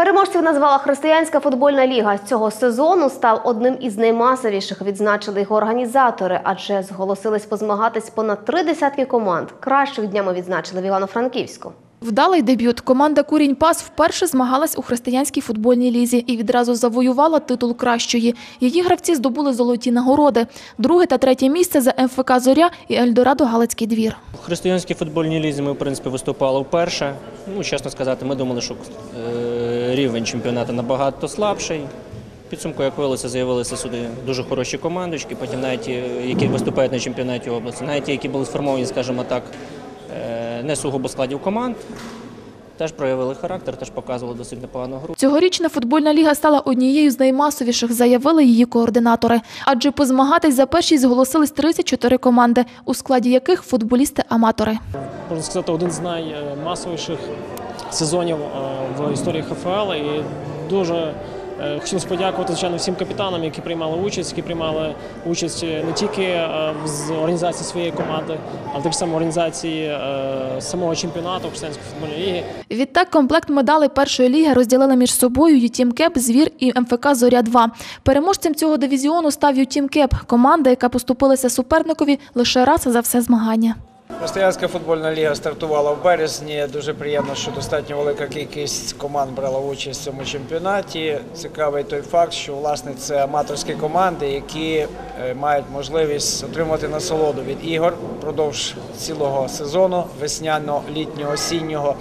Переможців назвала Християнська футбольна ліга. Цього сезону став одним із наймасовіших. Відзначили його організатори, адже зголосились позмагатись понад три десятки команд. Кращих днями відзначили в Івано-Франківську. Вдалий дебют. Команда Курінь Пас вперше змагалась у християнській футбольній лізі і відразу завоювала титул кращої. Її гравці здобули золоті нагороди. Друге та третє місце за МФК Зоря і Ельдорадо Галицький двір. У християнській футбольній лізі ми, в принципі, виступали вперше. Ну, чесно сказати, ми думали, що е, рівень чемпіонату набагато слабший. Підсумку, як виявилося, з'явилися сюди дуже хороші командочки, потім навіть ті, які виступають на чемпіонаті області, навіть ті, які були сформовані, скажімо так, е, не сугубо складів команд, теж проявили характер, теж показували досить непогану гру. Цьогорічна футбольна ліга стала однією з наймасовіших, заявили її координатори. Адже позмагатись за першість зголосились 34 команди, у складі яких футболісти-аматори. можна сказати, один з наймасовіших сезонів е, в історії ХФЛ. І дуже е, хотілося подякувати звичайно всім капітанам, які приймали участь, які приймали участь не тільки е, з організації своєї команди, а так само організації е, самого чемпіонату Християнської футбольної ліги. Відтак комплект медалей першої ліги розділили між собою Ютім Кеп, Звір і МФК Зоря 2 Переможцем цього дивізіону став Ютім Кеп, команда, яка поступилася суперникові лише раз за все змагання. Християнська футбольна ліга стартувала в березні. Дуже приємно, що достатньо велика кількість команд брала участь в цьому чемпіонаті. Цікавий той факт, що власне це аматорські команди, які е, мають можливість отримати насолоду від ігор впродовж цілого сезону, весняно-літнього, осіннього.